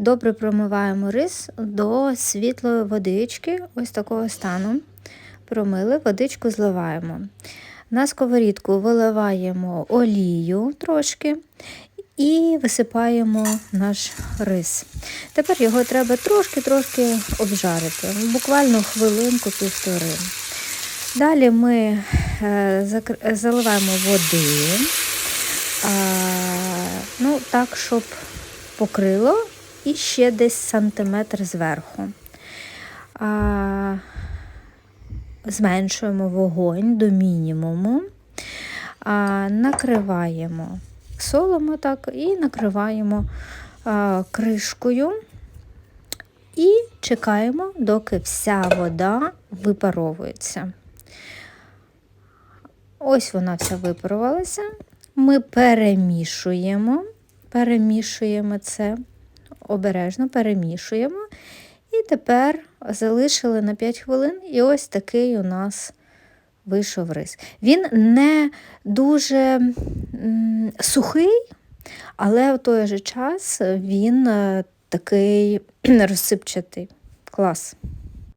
Добре промиваємо рис до світлої водички, ось такого стану. Промили, водичку зливаємо. На сковорідку виливаємо олію трошки і висипаємо наш рис. Тепер його треба трошки-трошки обжарити, буквально хвилинку-півтори. Далі ми е, заливаємо води, ну, так, щоб покрило і ще десь сантиметр зверху. А, зменшуємо вогонь до мінімуму, а, накриваємо соломо так і накриваємо а, кришкою і чекаємо, доки вся вода випаровується. Ось вона вся випарувалася. Ми перемішуємо, перемішуємо це обережно, перемішуємо. І тепер залишили на 5 хвилин, і ось такий у нас вийшов рис. Він не дуже сухий, але в той же час він е, такий розсипчатий. Клас.